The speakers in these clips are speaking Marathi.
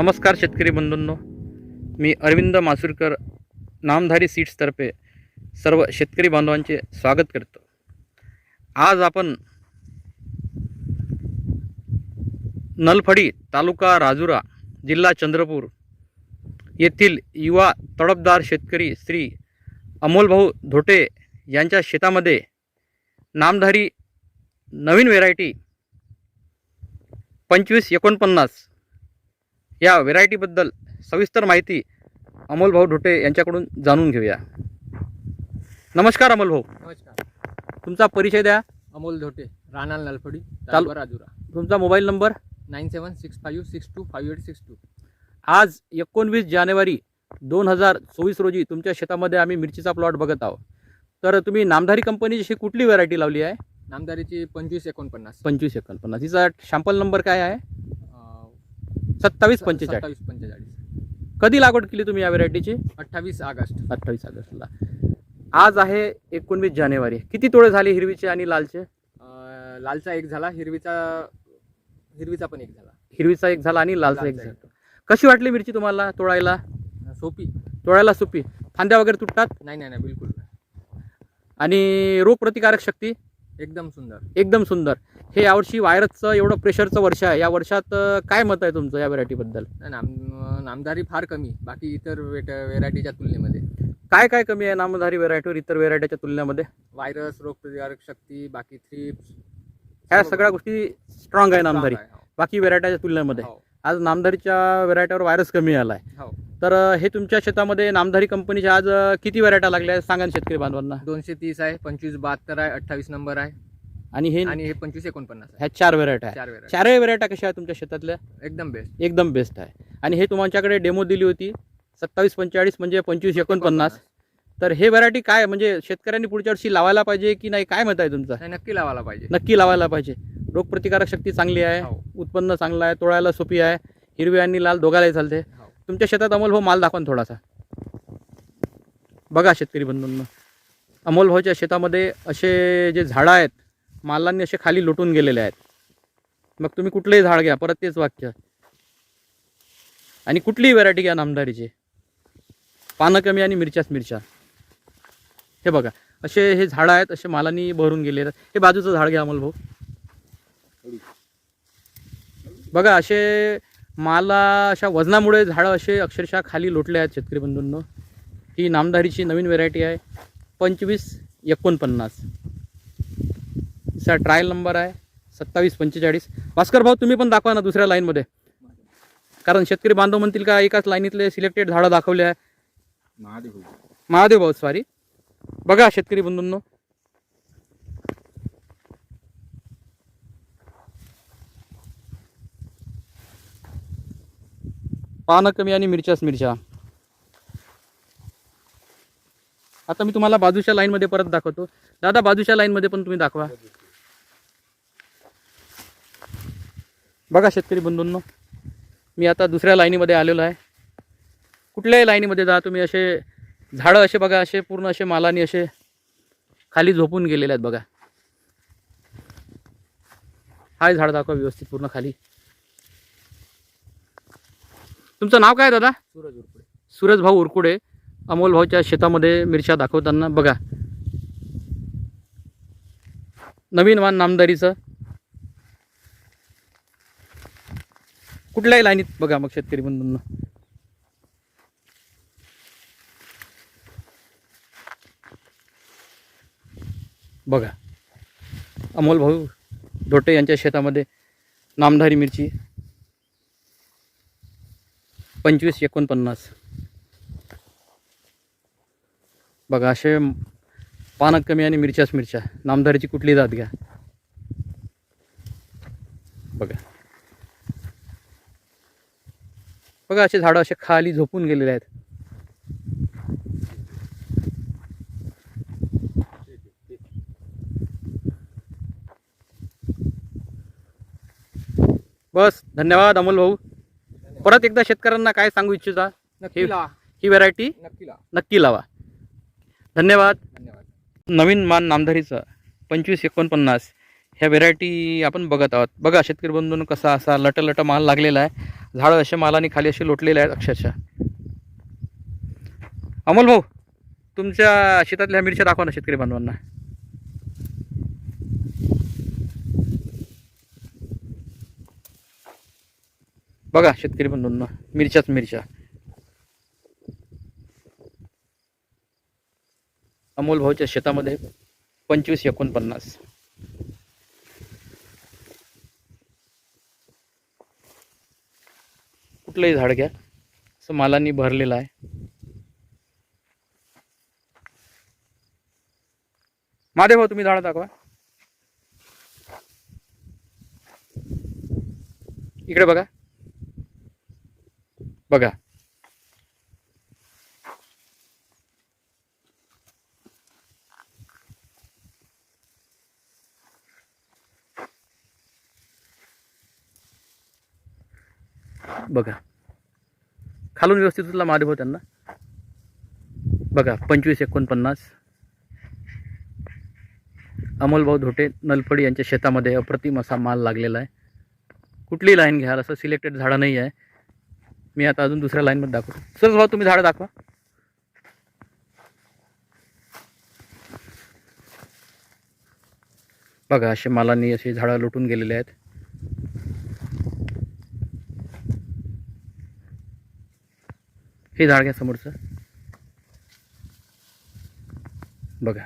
नमस्कार शेतकरी बंधूंनो. मी अरविंद मासुरकर नामधारी सीट्सतर्फे सर्व शेतकरी बांधवांचे स्वागत करतो. आज आपण नलफडी तालुका राजुरा जिल्हा चंद्रपूर येथील युवा तडपदार शेतकरी श्री अमोलभाऊ धोटे यांच्या शेतामध्ये नामधारी नवीन व्हेरायटी पंचवीस एकोणपन्नास या व्हेरायटीबद्दल सविस्तर माहिती अमोलभाऊ ढोटे यांच्याकडून जाणून घेऊया. नमस्कार अमोलभाऊ नमस्कार. तुमचा परिचय द्या. अमोल धोटे राणा नलफडी तालुका राजुरा तुमचा mobile number? Nine seven six five six two five eight six two. आज एकोणवीस जानेवारी दोन हजार चोवीस रोजी तुमच्या शेतामध्ये आम्ही मिरचीचा प्लॉट बघत आहोत. तर तुम्ही नामधारी कंपनीची अशी कुठली व्हेरायटी लावली आहे? नामदारीची पंचवीस एकोणपन्नास. पंचवीस एकोणपन्नास. हिचा शॅम्पल नंबर काय आहे? सत्तावीस पंचेचाळीस. सत्तावीस पंचेचाळीस. कधी लागवड केली तुम्ही या व्हेरायटीची? अठ्ठावीस ऑगस्ट. अठ्ठावीस ऑगस्टला आज आहे एकोणवीस जानेवारी. किती तोडे झाले हिरवीचे आणि लालचे? अं, लालचा एक झाला हिरवीचा हिरवीचा पण एक झाला. हिरवीचा एक झाला आणि लालचा एक झाला. कशी वाटली मिरची तुम्हाला तोडायला अं, सोपी. तोडायला सोपी. फांद्या वगैरे तुटतात? नाही नाही नाही बिलकुल नाही. आणि रोग प्रतिकारक शक्ती? एकदम सुंदर. एकदम सुंदर. हे यावर्षी व्हायरसचं एवढं प्रेशरचं वर्ष आहे. या वर्षात अं, काय मत आहे तुमचं या व्हेरायटीबद्दल? नाही, नाम नामदारी फार कमी. बाकी इतर वेट व्हेरायटीच्या तुलनेमध्ये. काय काय कमी आहे नामधारी व्हेरायटीवर इतर व्हेरायटीच्या तुलनेमध्ये? व्हायरस रोगप्रतिकारक शक्ती बाकी थ्रिप्स. ह्या सगळ्या गोष्टी स्ट्रॉंग आहे नामधारी बाकी व्हेरायटीच्या तुलनेमध्ये. हो. आज नामधारीच्या व्हेरायटीवर व्हायरस कमी आला आहे हो. तर हे तुमच्या शेतामध्ये नामधारी कंपनीच्या आज किती व्हेरायट्या लागल्या आहेत? सांगा ना शेतकरी बांधवांना. दोनशे तीस आहे पंचवीस बहात्तर आहे अठ्ठावीस नंबर आहे. आणि हे आणि हे पंचवीस एकोणपन्नास आहे. ह्या चार व्हेरायट्या आहे चार वेळा चारही व्हेरायट्या कशा आहेत तुमच्या शेतातल्या? एकदम बेस्ट एकदम बेस्ट आहे. आणि हे तुमच्याकडे डेमो दिली होती. सत्तावीस पंचेचाळीस म्हणजे पंचवीस एकोणपन्नास. तर हे व्हरायटी काय म्हणजे शेतकऱ्यांनी पुढच्या वर्षी लावायला पाहिजे की नाही? काय मत आहे तुमचं? नाही नक्की लावायला पाहिजे. नक्की लावायला पाहिजे. रोगप्रतिकारक शक्ती चांगली आहे हो. उत्पन्न चांगलं आहे तोडायला सोपी आहे हिरवी आणि लाल दोघालाही चालते. हो. तुमच्या शेतात अमोल भाऊ माल दाखवा ना थोडासा. बघा शेतकरी बंधूंनो. अमोल भाऊच्या शेतामध्ये असे जे झाडं आहेत मालांनी असे खाली लुटून गेलेले आहेत. मग तुम्ही कुठलंही झाड घ्या परत तेच वाक्य. आणि कुठलीही व्हरायटी घ्या नामदारीची. पानं कमी आणि मिरच्याच मिरच्या. हे बघा असे हे झाडं आहेत असे मालांनी भरून आहेत. हे बाजूचं झाड घ्या अमोल भाऊ. बघा असे माला अशा वजनामुळे झाडं असे अक्षरशः खाली लोटले आहेत शेतकरी बंधूंनो. ही नामदारीची नवीन व्हेरायटी आहे. पंचवीस एकोणपन्नास. तिचा ट्रायल नंबर आहे सत्तावीस पंचेचाळीस. भास्कर भाऊ तुम्ही पण दाखवा ना दुसऱ्या लाईनमध्ये कारण शेतकरी बांधव म्हणतील का एकाच लाईनीतले सिलेक्टेड झाडं दाखवले आहे. महादेव भाऊ. सॉरी बघा शेतकरी बंधूंनो. पानं कमी आणि मिरच्याच मिरच्या. आता मी तुम्हाला बाजूच्या लाईनमध्ये परत दाखवतो. दादा बाजूच्या लाईनमध्ये पण तुम्ही दाखवा. बघा शेतकरी बंधूंनो मी आता दुसऱ्या लाईनीमध्ये आलेलो आहे. कुठल्याही लाईनीमध्ये जा तुम्ही असे झाडं असे बघा असे पूर्ण असे मालानी असे खाली झोपून गेलेले आहेत बघा. हाय झाड दाखवा व्यवस्थित पूर्ण खाली. तुमचं नाव काय दादा? सूरज उरपुडे सूरज भाऊ उरकुडे. अमोल भाऊच्या शेतामध्ये मिरच्या दाखवताना बघा. नवीन वाण नामदारीचं. कुठल्याही लाईनीत बघा मग शेतकरी बंधूंना. बघा. अमोल भाऊ धोटे यांच्या शेतामध्ये नामधारी मिरची. पंचवीस एकोणपन्नास. बघा असे पानं कमी आणि मिरच्याच मिरच्या. नामधारीची कुठली जात घ्या. बघा. बघा असे झाडं असे खाली झोपून गेलेले आहेत. बस धन्यवाद अमोल भाऊ. परत एकदा शेतकऱ्यांना काय सांगू इच्छिता? नक्की हे- लावा. ही व्हरायटी नक्की लावा. नक्की लावा. धन्यवाद. धन्यवाद. नवीन मान नामधारीचं पंचवीस एकोणपन्नास. ह्या व्हेरायटी आपण बघत आहोत. बघा शेतकरी बंधूंनो कसा असा लट लट माल लागलेला आहे. झाडं असे मालाने खाली असे लोटलेले आहेत अक्षरशः. अमोल भाऊ तुमच्या शेतातल्या मिरच्या दाखवा ना शेतकरी बांधवांना बघा शेतकरी बंधूंना मिरच्याच मिरच्या. अमोल भाऊच्या शेतामध्ये पंचवीस एकोणपन्नास. कुठलंही झाड घ्या असं मालांनी भरलेलं आहे. महादेव भाऊ तुम्ही झाड दाखवा. इकडे बघा. बघा. बघा. खालून व्यवस्थित उचला महादेव त्यांना. बघा पंचवीस एकोणपन्नास. अमोलभाऊ धोटे नलपडी यांच्या शेतामध्ये अप्रतिम असा माल लागलेला आहे. कुठली लाईन घ्याल? असं सिलेक्टेड झाडं नाही आहे. मी आता अजून दुसऱ्या लाईनमध्ये दाखवतो. सर भाऊ तुम्ही झाडं दाखवा. बघा असे मालांनी असे झाडं लुटून गेलेले आहेत. हे झाड घ्या समोरचं. बघा.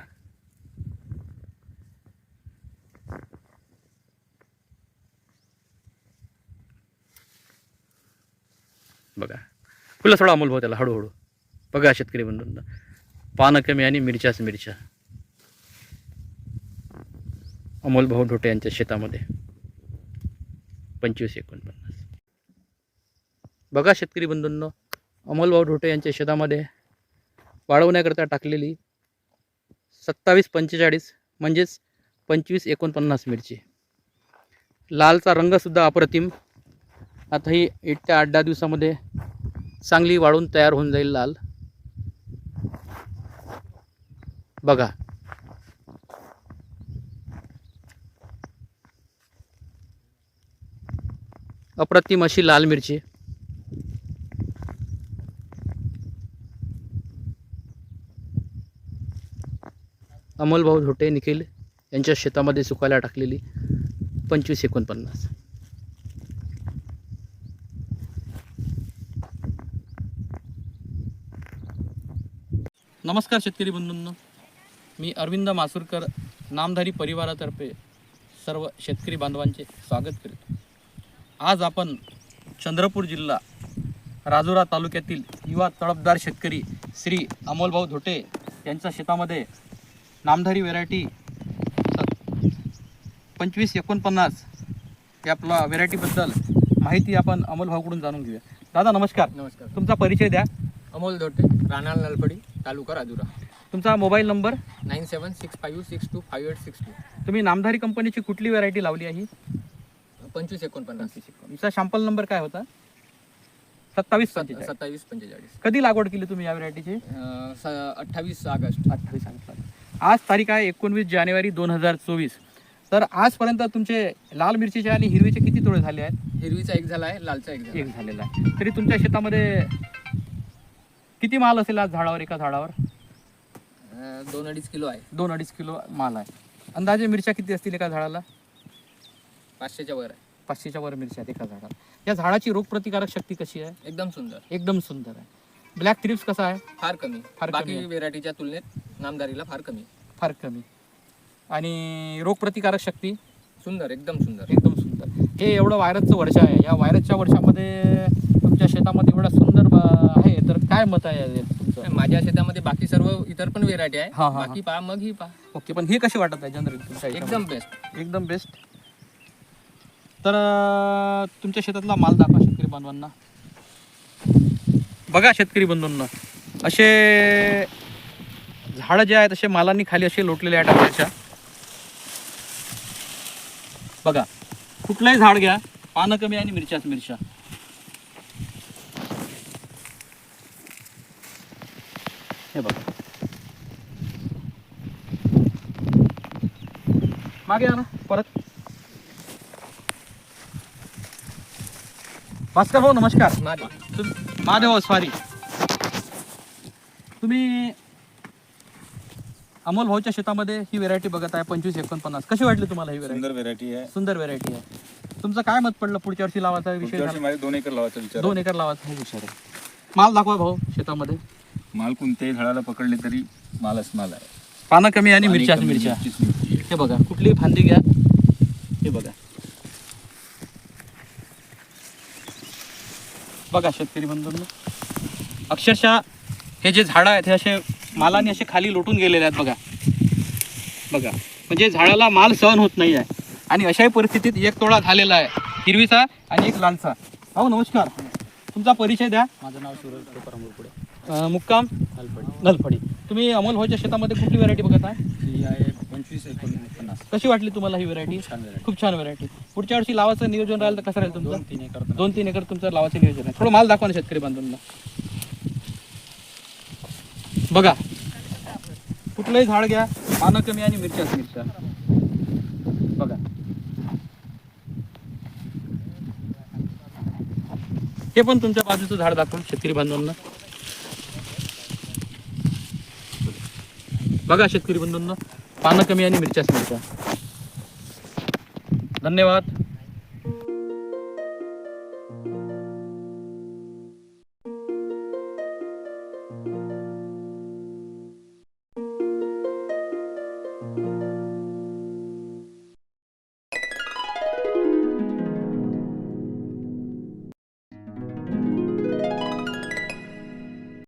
बघा. फुलं थोडा अमोल भाऊ त्याला हळूहळू. बघा शेतकरी बंधूंना. पानं कमी आणि मिरच्याच मिरच्या. अमोल भाऊ ढोटे यांच्या शेतामध्ये. पंचवीस एकोणपन्नास. बघा शेतकरी बंधूंनो अमोल भाऊ ढोटे यांच्या शेतामध्ये वाढवण्याकरता टाकलेली सत्तावीस पंचेचाळीस म्हणजेच पंचवीस एकोणपन्नास मिरची. लालचा रंगसुद्धा अप्रतिम आता ही एक ते आठ दहा दिवसामध्ये चांगली वाळून तयार होऊन जाईल लाल. बघा. अप्रतिम अशी लाल मिरची. अमोल भाऊ धोटे निखिल यांच्या शेतामध्ये सुकायला टाकलेली पंचवीस एकोणपन्नास. नमस्कार शेतकरी बंधूंनो. मी अरविंद मासुरकर नामधारी परिवारातर्फे सर्व शेतकरी बांधवांचे स्वागत करतो आज आपण चंद्रपूर जिल्हा राजुरा तालुक्यातील युवा तळपदार शेतकरी श्री अमोलभाऊ धोटे यांच्या शेतामध्ये नामधारी व्हेरायटी पंचवीस एकोणपन्नास या आपला व्हेरायटीबद्दल माहिती आपण अमोलभाऊकडून जाणून घेऊया. दादा नमस्कार. नमस्कार. तुमचा परिचय द्या. अमोल दोटे राहणार नलपडी तालुका राजुरा. तुमचा mobile number? Nine seven six five six two five eight six two. तुम्ही नामधारी कंपनीची कुठली व्हेरायटी लावली आहे? पंचवीस एकोणपन्नास. तुमचा सॅम्पल नंबर काय होता? सत्तावीस सत्तावीस पंचेचाळीस. कधी लागवड केली तुम्ही या व्हेरायटीची? अठ्ठावीस ऑगस्ट. अठ्ठावीस आज तारीख आहे एकोणवीस जानेवारी दोन हजार चोवीस. तर आजपर्यंत तुमचे लाल मिरचीचे आणि हिरवीचे किती तोडे झाले आहेत? हिरवीचा एक झाला आहे लालचा एक एक झालेला आहे. तरी तुमच्या शेतामध्ये किती माल असेल आज झाडावर एका झाडावर? अं, दोन अडीच किलो आहे. दोन अडीच किलो माल आहे. अंदाजे मिरच्या किती असतील एका झाडाला? पाचशेच्या वर आहे. पाचशेच्या वर मिरच्या आहेत एका झाडाला. या झाडाची रोगप्रतिकारक शक्ती कशी आहे? एकदम सुंदर. एकदम सुंदर आहे. ब्लॅक थ्रिप्स कसा आहे? फार कमी. फार कमी बाकी आहे. व्हेरायटीच्या तुलनेत नामदारीला फार कमी. फार कमी. आणि रोगप्रतिकारक शक्ती? सुंदर एकदम सुंदर. एकदम सुंदर. हे एवढं व्हायरसचं वर्ष आहे. या व्हायरसच्या वर्षामध्ये तुमच्या शेतामध्ये एवढा सुंदर काय मत आहे तुमचं? माझ्या शेतामध्ये बाकी सर्व इतर पण व्हेरायटी आहे. हा, हा, हा. बाकी पहा मग ही पहा. ओके पण हे कसे वाटत आहे जनरल तुमच्या एकदम? बेस्ट एकदम बेस्ट तर अं, तुमच्या शेतातला माल दाखवा शेतकरी बांधवांना. बघा शेतकरी बंधूंना असे झाडं जे आहेत असे मालांनी खाली असे लोटलेले आहेत अक्षरशः बघा कुठलंही झाड घ्या पानं कमी आणि मिरच्याच मिरच्या. हे बघा. मागे ना परत. भास्कर भाऊ नमस्कार. महादेव सॉरी तुम्ही अमोल भाऊच्या शेतामध्ये ही व्हेरायटी बघत आहे पंचवीस एकोणपन्नास. कशी वाटली तुम्हाला ही व्हेरायटी सुंदर व्हेरायटी आहे. सुंदर व्हेरायटी आहे. तुमचं काय मत पडलं पुढच्या वर्षी लावायचा? विषय पुढच्या वर्षी झाला? माझे दोन एकर लावायचा विचार दोन एकर लावायचा. हा विचार आहे. माल दाखवा भाऊ शेतामध्ये. माल कोणत्याही झाडाला पकडले तरी मालच माल आहे. पानं कमी आणि पाणी मिरच्या कमी, मिरच्या. मिरचीच मिरची आहे. हे बघा कुठली फांदी घ्या. हे बघा. बघा शेतकरी बंधूंनो अक्षरशः हे जे झाडं आहेत हे असे मालाने असे खाली लोटून गेलेले आहेत बघा. बघा. म्हणजे झाडाला माल सहन होत नाही आहे. आणि अशाही परिस्थितीत एक तोडा झालेला आहे. हिरवीचा आणि एक लालचा. भाऊ नमस्कार. तुमचा परिचय द्या. माझं नाव सूरज तुकाराम पुढे अं, मुक्काम? नलफडी. तुम्ही अमोल भाऊच्या शेतामध्ये कुठली व्हरायटी बघत आहे? ही आहे पंचवीस एकोणपन्नास कशी वाटली तुम्हाला ही व्हरायटी छान variety. खूप छान व्हरायटी पुढच्या वर्षी लावायचं नियोजन राहिलं तर कसं राहील तुमचं? दोन तीन एकर दोन तीन एकर तुमचं लावायचं नियोजन आहे. थोडं माल दाखवा ना शेतकरी बांधवांना. बघा. कुठलंही झाड घ्या. पानं कमी आणि मिरच्याच मिरच्या बघा. हे पण तुमच्या बाजूचं झाड दाखवून शेतकरी बांधवांना. बघा शेतकरी बंधूंना पानं कमी आणि मिरच्या मिरच्या धन्यवाद.